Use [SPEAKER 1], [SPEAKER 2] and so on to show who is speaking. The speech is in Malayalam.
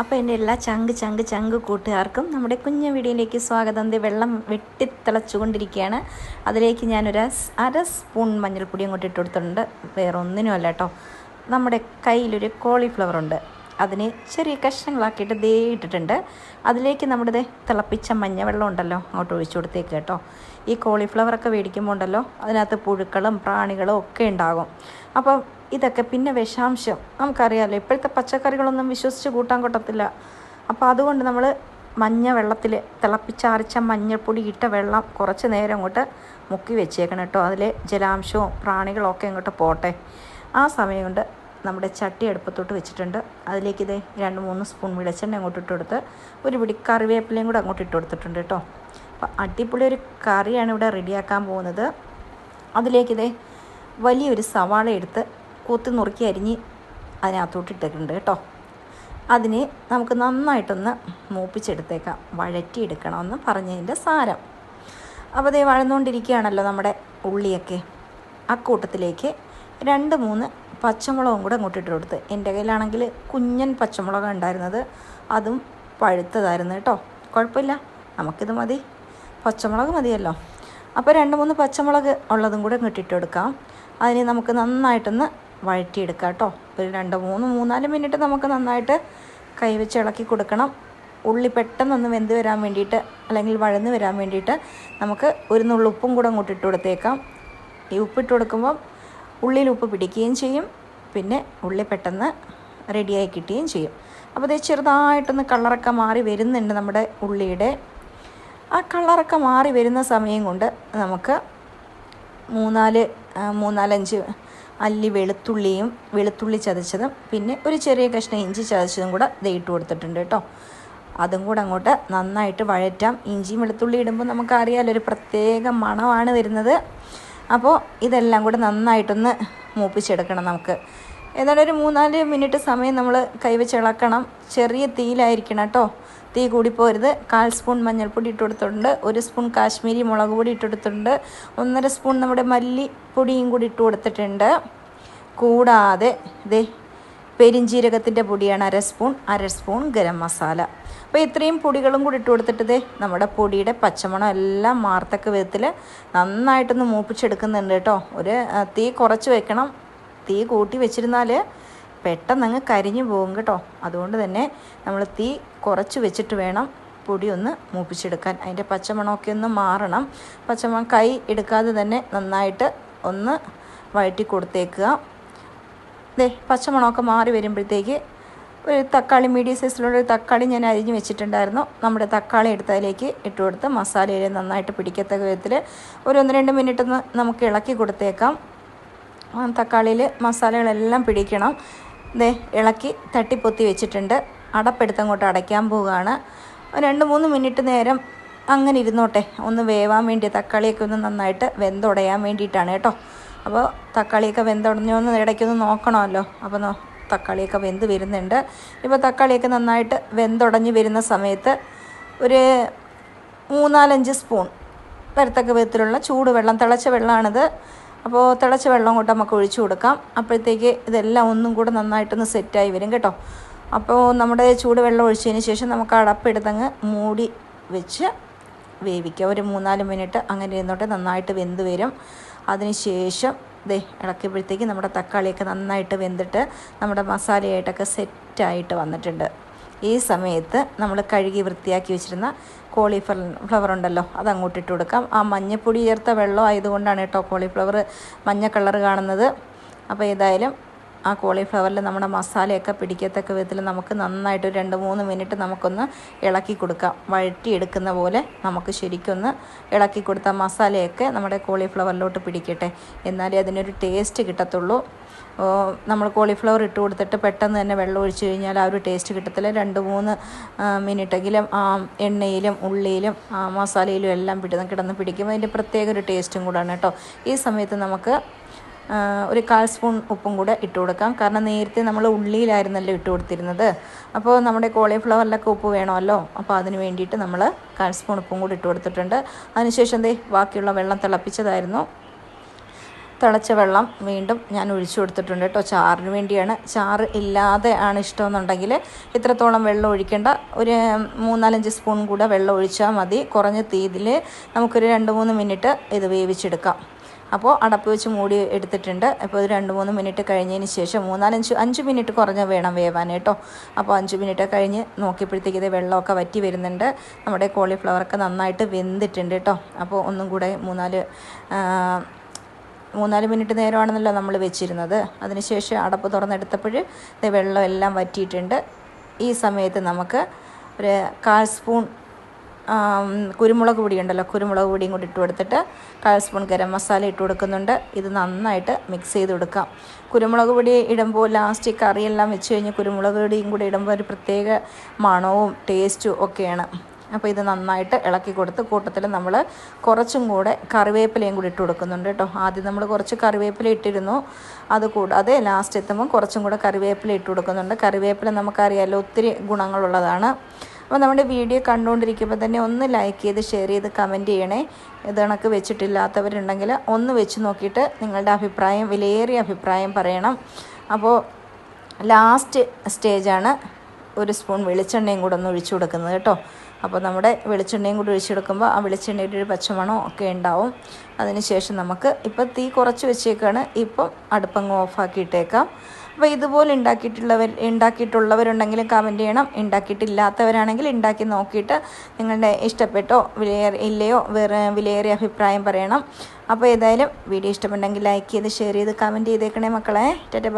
[SPEAKER 1] അപ്പോൾ എന്റെ എല്ലാ ചങ്ക് ചങ്ക് ചങ്ക് കൂട്ടുകാർക്കും നമ്മുടെ കുഞ്ഞു വീഡിയോയിലേക്ക് സ്വാഗതം. ദേ വെള്ളം വെട്ടിത്തിളച്ചുകൊണ്ടിരിക്കുകയാണ്. അതിലേക്ക് ഞാനൊരു അര സ്പൂൺ മഞ്ഞൾപ്പൊടി അങ്ങോട്ട് ഇട്ട് കൊടുത്തിട്ടുണ്ട്. വേറെ ഒന്നിനും അല്ല കേട്ടോ. നമ്മുടെ കയ്യിലൊരു കോളിഫ്ലവർ ഉണ്ട്. അതിനെ ചെറിയ കഷ്ണങ്ങളാക്കിയിട്ട് ദേ ഇട്ടിട്ടുണ്ട്. അതിലേക്ക് നമ്മുടെ ദേ തിളപ്പിച്ച മഞ്ഞവെള്ളം ഉണ്ടല്ലോ അങ്ങോട്ട് ഒഴിച്ചു കൊടുത്തേക്ക് കേട്ടോ. ഈ കോളിഫ്ലവറൊക്കെ മേടിക്കുമ്പോൾ ഉണ്ടല്ലോ അതിനകത്ത് പുഴുക്കളും പ്രാണികളും ഒക്കെ ഉണ്ടാകും. അപ്പോൾ ഇതൊക്കെ പിന്നെ വിഷാംശം. നമുക്കറിയാമല്ലോ ഇപ്പോഴത്തെ പച്ചക്കറികളൊന്നും വിശ്വസിച്ച് കൂട്ടാൻ കൊട്ടത്തില്ല. അപ്പോൾ അതുകൊണ്ട് നമ്മൾ മഞ്ഞ വെള്ളത്തിൽ തിളപ്പിച്ചാറിച്ച മഞ്ഞൾപ്പൊടി ഇട്ട വെള്ളം കുറച്ച് നേരം അങ്ങോട്ട് മുക്കി വെച്ചേക്കണം കേട്ടോ. അതിൽ ജലാംശവും പ്രാണികളൊക്കെ അങ്ങോട്ട് പോട്ടെ. ആ സമയം കൊണ്ട് നമ്മുടെ ചട്ടി അടുപ്പത്തോട്ട് വെച്ചിട്ടുണ്ട്. അതിലേക്ക് ഇതേ രണ്ട് മൂന്ന് സ്പൂൺ വെളിച്ചെണ്ണ അങ്ങോട്ട് ഇട്ട് കൊടുത്ത് ഒരു പിടി കറിവേപ്പിലയും കൂടെ അങ്ങോട്ട് ഇട്ട് കൊടുത്തിട്ടുണ്ട് കേട്ടോ. അപ്പോൾ അടിപൊളി ഒരു കറിയാണ് ഇവിടെ റെഡിയാക്കാൻ പോകുന്നത്. അതിലേക്ക് ഇതേ വലിയൊരു സവാള എടുത്ത് കൂത്തി നുറുക്കി അരിഞ്ഞ് അതിനകത്തോട്ട് ഇട്ടിട്ടുണ്ട് കേട്ടോ. അതിനെ നമുക്ക് നന്നായിട്ടൊന്ന് മൂപ്പിച്ചെടുത്തേക്കാം. വഴറ്റിയെടുക്കണമെന്ന് പറഞ്ഞതിന്റെ സാരം. അപ്പോൾ അതേ വഴന്നുകൊണ്ടിരിക്കുകയാണല്ലോ നമ്മുടെ ഉള്ളിയൊക്കെ. അക്കൂട്ടത്തിലേക്ക് കൂട്ടത്തിലേക്ക് രണ്ട് മൂന്ന് പച്ചമുളകും കൂടെ അങ്ങോട്ട് ഇട്ട് കൊടുത്ത്. എന്റെ കയ്യിലാണെങ്കിൽ കുഞ്ഞൻ പച്ചമുളക് ഉണ്ടായിരുന്നത്. അതും പഴുത്തതായിരുന്നു കേട്ടോ. കുഴപ്പമില്ല. നമുക്കിത് മതി. പച്ചമുളക് മതിയല്ലോ. അപ്പോൾ രണ്ട് മൂന്ന് പച്ചമുളക് ഉള്ളതും കൂടെ ഇങ്ങോട്ട് ഇട്ട് കൊടുക്കാം. അതിന് നമുക്ക് നന്നായിട്ടൊന്ന് വഴറ്റിയെടുക്കാം കേട്ടോ. ഒരു രണ്ട് മൂന്ന് മൂന്നാൽ മിനിറ്റ് നമുക്ക് നന്നായിട്ട് കൈവച്ച് ഇളക്കി കൊടുക്കണം. ഉള്ളി പെട്ടെന്നൊന്ന് വെന്ത് വരാൻ വേണ്ടിയിട്ട് അല്ലെങ്കിൽ വഴന്ന് വരാൻ വേണ്ടിയിട്ട് നമുക്ക് ഒരു നുള്ളുപ്പും കൂടെ അങ്ങോട്ട് ഇട്ട് കൊടുത്തേക്കാം. ഈ ഉപ്പിട്ട് കൊടുക്കുമ്പം ഉള്ളിയിൽ ഉപ്പ് പിടിക്കുകയും ചെയ്യും. പിന്നെ ഉള്ളി പെട്ടെന്ന് റെഡിയായി കിട്ടുകയും ചെയ്യും. അപ്പോൾ ഇത് ചെറുതായിട്ടൊന്ന് കളറൊക്കെ മാറി വരുന്നുണ്ട് നമ്മുടെ ഉള്ളിയുടെ. ആ കളറൊക്കെ മാറി വരുന്ന സമയം കൊണ്ട് നമുക്ക് മൂന്നാൽ മൂന്നാലഞ്ച് അല്ലി വെളുത്തുള്ളിയും വെളുത്തുള്ളി ചതച്ചതും പിന്നെ ഒരു ചെറിയ കഷ്ണം ഇഞ്ചി ചതച്ചതും കൂടെ ദേ ഇട്ട് കൊടുത്തിട്ടുണ്ട് കേട്ടോ. അതും കൂടെ അങ്ങോട്ട് നന്നായിട്ട് വഴറ്റാം. ഇഞ്ചിയും വെളുത്തുള്ളി ഇടുമ്പോൾ നമുക്കറിയാലോ ഒരു പ്രത്യേക മണമാണ് വരുന്നത്. അപ്പോൾ ഇതെല്ലാം കൂടെ നന്നായിട്ടൊന്ന് മൂപ്പിച്ചെടുക്കണം നമുക്ക്. ഏതാണ്ട് ഒരു മൂന്നാൽ മിനിറ്റ് സമയം നമ്മൾ കൈവച്ച് ഇളക്കണം. ചെറിയ തീയിലായിരിക്കണം കേട്ടോ. തീ കൂടി കൂടിപ്പോരുത് കാൽ സ്പൂൺ മഞ്ഞൾപ്പൊടി ഇട്ട് കൊടുത്തിട്ടുണ്ട്. ഒരു സ്പൂൺ കാശ്മീരി മുളക് പൊടി ഇട്ട് കൊടുത്തിട്ടുണ്ട്. ഒന്നര സ്പൂൺ നമ്മുടെ മല്ലിപ്പൊടിയും കൂടി ഇട്ട് കൊടുത്തിട്ടുണ്ട്. കൂടാതെ ദേ പെരിഞ്ജീരകത്തിന്റെ പൊടിയാണ് അര സ്പൂൺ അര സ്പൂൺ ഗരം മസാല. അപ്പോൾ ഇത്രയും പൊടികളും കൂടി ഇട്ട് കൊടുത്തിട്ട് ദേ നമ്മുടെ പൊടിയുടെ പച്ചമണം എല്ലാം മാർത്തക്ക വിധത്തിൽ നന്നായിട്ടൊന്ന് മൂപ്പിച്ചെടുക്കുന്നുണ്ട് കേട്ടോ. ഒരു തീ കുറച്ച് വെക്കണം. തീ കൂട്ടി വെച്ചിരുന്നാൽ പെട്ടെന്ന് അങ്ങ് കരിഞ്ഞു പോകും കേട്ടോ. അതുകൊണ്ട് തന്നെ നമ്മൾ തീ കുറച്ച് വെച്ചിട്ട് വേണം പൊടി ഒന്ന് മൂപ്പിച്ചെടുക്കാൻ. അതിന്റെ പച്ചമണമൊക്കെ ഒന്ന് മാറണം. പച്ചമണം കൈ എടുക്കാതെ തന്നെ നന്നായിട്ട് ഒന്ന് വഴറ്റി കൊടുത്തേക്കുക. ദേ പച്ചമണമൊക്കെ മാറി വരുമ്പോഴത്തേക്ക് ഒരു തക്കാളി മീഡിയം സൈസിലുള്ള ഒരു തക്കാളി ഞാൻ അരിഞ്ഞ് വെച്ചിട്ടുണ്ടായിരുന്നു. നമ്മുടെ തക്കാളി എടുത്തതിലേക്ക് ഇട്ട് കൊടുത്ത് മസാലയിൽ നന്നായിട്ട് പിടിക്കത്തക്ക വിധത്തിൽ ഒരു ഒന്ന് രണ്ട് മിനിറ്റ് ഒന്ന് നമുക്ക് ഇളക്കി കൊടുത്തേക്കാം. തക്കാളിയിൽ മസാലകളെല്ലാം പിടിക്കണം. ദേ ഇളക്കി തട്ടിപ്പൊത്തി വെച്ചിട്ടുണ്ട്. അടപ്പെടുത്തങ്ങോട്ട് അടയ്ക്കാൻ പോവുകയാണ്. രണ്ട് മൂന്ന് മിനിറ്റ് നേരം അങ്ങനെ ഇരുന്നോട്ടെ. ഒന്ന് വേവാൻ വേണ്ടി തക്കാളിയൊക്കെ ഒന്ന് നന്നായിട്ട് വെന്തുടയാൻ വേണ്ടിയിട്ടാണ് കേട്ടോ. അപ്പോൾ തക്കാളിയൊക്കെ വെന്തുടഞ്ഞൊന്ന് ഇടയ്ക്കൊന്ന് നോക്കണമല്ലോ. അപ്പോൾ നോ തക്കാളിയൊക്കെ വെന്ത് വരുന്നുണ്ട്. ഇപ്പോൾ തക്കാളിയൊക്കെ നന്നായിട്ട് വെന്തുടഞ്ഞ് വരുന്ന സമയത്ത് ഒരു മൂന്നാലഞ്ച് സ്പൂൺ വരത്തക്ക വിധത്തിലുള്ള ചൂടുവെള്ളം തിളച്ച വെള്ളമാണിത്. അപ്പോൾ തിളച്ച വെള്ളം കൊണ്ട് നമുക്ക് ഒഴിച്ചു കൊടുക്കാം. അപ്പോഴത്തേക്ക് ഇതെല്ലാം ഒന്നും കൂടെ നന്നായിട്ടൊന്ന് സെറ്റായി വരും കേട്ടോ. അപ്പോൾ നമ്മുടെ ചൂട് വെള്ളം ഒഴിച്ചതിന് ശേഷം നമുക്ക് അടപ്പെടുത്തങ്ങ് മൂടി വെച്ച് വേവിക്കുക ഒരു മൂന്നാൽ മിനിറ്റ് അങ്ങനെ ഇരുന്നോട്ടെ നന്നായിട്ട് വെന്ത് വരും. അതിന് ശേഷം ദേ ഇളക്കിയപ്പോഴത്തേക്ക് നമ്മുടെ തക്കാളിയൊക്കെ നന്നായിട്ട് വെന്തിട്ട് നമ്മുടെ മസാലയായിട്ടൊക്കെ സെറ്റായിട്ട് വന്നിട്ടുണ്ട്. ഈ സമയത്ത് നമ്മൾ കഴുകി വൃത്തിയാക്കി വെച്ചിരുന്ന കോളിഫ്ലവർ ഫ്ലവർ ഉണ്ടല്ലോ അത് അങ്ങോട്ട് ഇട്ട് കൊടുക്കാം. ആ മഞ്ഞപ്പൊടി ചേർത്ത വെള്ളം ആയതുകൊണ്ടാണ് കേട്ടോ കോളിഫ്ലവർ മഞ്ഞ കളർ കാണുന്നത്. അപ്പോൾ ഏതായാലും ആ കോളിഫ്ലവറിൽ നമ്മുടെ മസാലയൊക്കെ പിടിക്കത്തക്ക വിധത്തിൽ നമുക്ക് നന്നായിട്ട് രണ്ട് മൂന്ന് മിനിറ്റ് നമുക്കൊന്ന് ഇളക്കി കൊടുക്കാം. വഴറ്റിയെടുക്കുന്ന പോലെ നമുക്ക് ശരിക്കൊന്ന് ഇളക്കി കൊടുത്ത മസാലയൊക്കെ നമ്മുടെ കോളിഫ്ലവറിലോട്ട് പിടിക്കട്ടെ. എന്നാലേ അതിനൊരു ടേസ്റ്റ് കിട്ടത്തുള്ളൂ. നമ്മൾ കോളിഫ്ലവർ ഇട്ട് കൊടുത്തിട്ട് പെട്ടെന്ന് തന്നെ വെള്ളം ഒഴിച്ചു കഴിഞ്ഞാൽ ആ ഒരു ടേസ്റ്റ് കിട്ടത്തില്ല. രണ്ട് മൂന്ന് മിനിറ്റെങ്കിലും ആ എണ്ണയിലും ഉള്ളിയിലും മസാലയിലും എല്ലാം പിടി കിടന്ന് പിടിക്കുമ്പോൾ അതിന്റെ പ്രത്യേക ഒരു ടേസ്റ്റും കൂടാണ് കേട്ടോ. ഈ സമയത്ത് നമുക്ക് ഒരു കാൽ സ്പൂൺ ഉപ്പും കൂടെ ഇട്ട് കൊടുക്കാം. കാരണം നേരത്തെ നമ്മൾ ഉള്ളിയിലായിരുന്നല്ലോ ഇട്ട് കൊടുത്തിരുന്നത്. അപ്പോൾ നമ്മുടെ കോളിഫ്ലവറിലൊക്കെ ഉപ്പ് വേണമല്ലോ. അപ്പോൾ അതിന് വേണ്ടിയിട്ട് നമ്മൾ കാൽ സ്പൂൺ ഉപ്പും കൂടി ഇട്ട് കൊടുത്തിട്ടുണ്ട്. അതിനുശേഷം ദേ ബാക്കിയുള്ള വെള്ളം തിളപ്പിച്ചതായിരുന്നു. തിളച്ച വെള്ളം വീണ്ടും ഞാൻ ഒഴിച്ചു കൊടുത്തിട്ടുണ്ട് കേട്ടോ. ചാറിന് വേണ്ടിയാണ്. ചാറ് ഇല്ലാതെ ആണ് ഇഷ്ടമെന്നുണ്ടെങ്കിൽ ഇത്രത്തോളം വെള്ളം ഒഴിക്കേണ്ട. ഒരു മൂന്നാലഞ്ച് സ്പൂൺ കൂടെ വെള്ളം ഒഴിച്ചാൽ മതി. കുറഞ്ഞ തീയിൽ നമുക്കൊരു രണ്ട് മൂന്ന് മിനിറ്റ് ഇത് വേവിച്ചെടുക്കാം. അപ്പോൾ അടപ്പ് വെച്ച് മൂടി എടുത്തിട്ടുണ്ട്. അപ്പോൾ ഒരു രണ്ട് മൂന്ന് മിനിറ്റ് കഴിഞ്ഞതിന് ശേഷം മൂന്നാലഞ്ച് അഞ്ച് മിനിറ്റ് കുറഞ്ഞ് വേണം വേവാൻ കേട്ടോ. അപ്പോൾ അഞ്ച് മിനിറ്റ് കഴിഞ്ഞ് നോക്കിയപ്പോഴത്തേക്ക് ഇത് വെള്ളമൊക്കെ വറ്റി വരുന്നുണ്ട്. നമ്മുടെ കോളിഫ്ലവറൊക്കെ നന്നായിട്ട് വെന്തിട്ടുണ്ട് കേട്ടോ. അപ്പോൾ ഒന്നും കൂടെ മൂന്നാൽ മൂന്നാൽ മിനിറ്റ് നേരമാണെന്നല്ലോ നമ്മൾ വെച്ചിരുന്നത്. അതിനുശേഷം അടപ്പ് തുറന്നെടുത്തപ്പോൾ ഇത് വെള്ളം എല്ലാം വറ്റിയിട്ടുണ്ട്. ഈ സമയത്ത് നമുക്ക് ഒരു കാൽ സ്പൂൺ കുരുമുളക് പൊടി ഉണ്ടല്ലോ കുരുമുളക് പൊടിയും കൂടി ഇട്ട് കൊടുത്തിട്ട് കാൽ സ്പൂൺ ഗരം മസാല ഇട്ട് കൊടുക്കുന്നുണ്ട്. ഇത് നന്നായിട്ട് മിക്സ് ചെയ്ത് കൊടുക്കാം. കുരുമുളക് പൊടി ഇടുമ്പോൾ ലാസ്റ്റ് കറിയെല്ലാം വെച്ച് കഴിഞ്ഞ് കുരുമുളക് പൊടിയും കൂടി ഇടുമ്പോൾ ഒരു പ്രത്യേക മണവും ടേസ്റ്റും ഒക്കെയാണ്. അപ്പോൾ ഇത് നന്നായിട്ട് ഇളക്കി കൊടുത്ത് കൂട്ടത്തിൽ നമ്മൾ കുറച്ചും കൂടെ കറിവേപ്പിലയും കൂടി ഇട്ട് കൊടുക്കുന്നുണ്ട് കേട്ടോ. ആദ്യം നമ്മൾ കുറച്ച് കറിവേപ്പില ഇട്ടിരുന്നു. അത് കൂടാതെ ലാസ്റ്റ് എത്തുമ്പോൾ കുറച്ചും കൂടെ കറിവേപ്പില ഇട്ട് കൊടുക്കുന്നുണ്ട്. കറിവേപ്പില നമുക്കറിയാമല്ലോ ഒത്തിരി ഗുണങ്ങളുള്ളതാണ്. അപ്പോൾ നമ്മുടെ വീഡിയോ കണ്ടുകൊണ്ടിരിക്കുമ്പോൾ തന്നെ ഒന്ന് ലൈക്ക് ചെയ്ത് ഷെയർ ചെയ്ത് കമന്റ് ചെയ്യണേ. ഇത് കണക്ക് വെച്ചിട്ടില്ലാത്തവരുണ്ടെങ്കിൽ ഒന്ന് വെച്ച് നോക്കിയിട്ട് നിങ്ങളുടെ അഭിപ്രായം വിലയേറിയ അഭിപ്രായം പറയണം. അപ്പോൾ ലാസ്റ്റ് സ്റ്റേജാണ് ഒരു സ്പൂൺ വെളിച്ചെണ്ണയും കൂടെ ഒന്ന് ഒഴിച്ചു കൊടുക്കുന്നത് കേട്ടോ. അപ്പോൾ നമ്മുടെ വെളിച്ചെണ്ണയും കൂടി ഒഴിച്ചെടുക്കുമ്പോൾ ആ വെളിച്ചെണ്ണയുടെ ഒരു പച്ചമണം ഒക്കെ ഉണ്ടാവും. അതിനുശേഷം നമുക്ക് ഇപ്പോൾ തീ കുറച്ച് വെച്ചേക്കാണ്. ഇപ്പം അടുപ്പങ്ങ് ഓഫാക്കിയിട്ടേക്കാം അപ്പോൾ ഇതുപോലെ ഉണ്ടാക്കിയിട്ടുള്ളവർ ഉണ്ടാക്കിയിട്ടുള്ളവരുണ്ടെങ്കിൽ കമന്റ് ചെയ്യണം. ഉണ്ടാക്കിയിട്ടില്ലാത്തവരാണെങ്കിൽ ഉണ്ടാക്കി നോക്കിയിട്ട് നിങ്ങളുടെ ഇഷ്ടപ്പെട്ടോ വിലയേറി ഇല്ലയോ വേറെ വിലയേറിയ അഭിപ്രായം പറയണം. അപ്പോൾ ഏതായാലും വീഡിയോ ഇഷ്ടപ്പെട്ടെങ്കിൽ ലൈക്ക് ചെയ്ത് ഷെയർ ചെയ്ത് കമന്റ് ചെയ്തേക്കണേ മക്കളെ. ടാറ്റ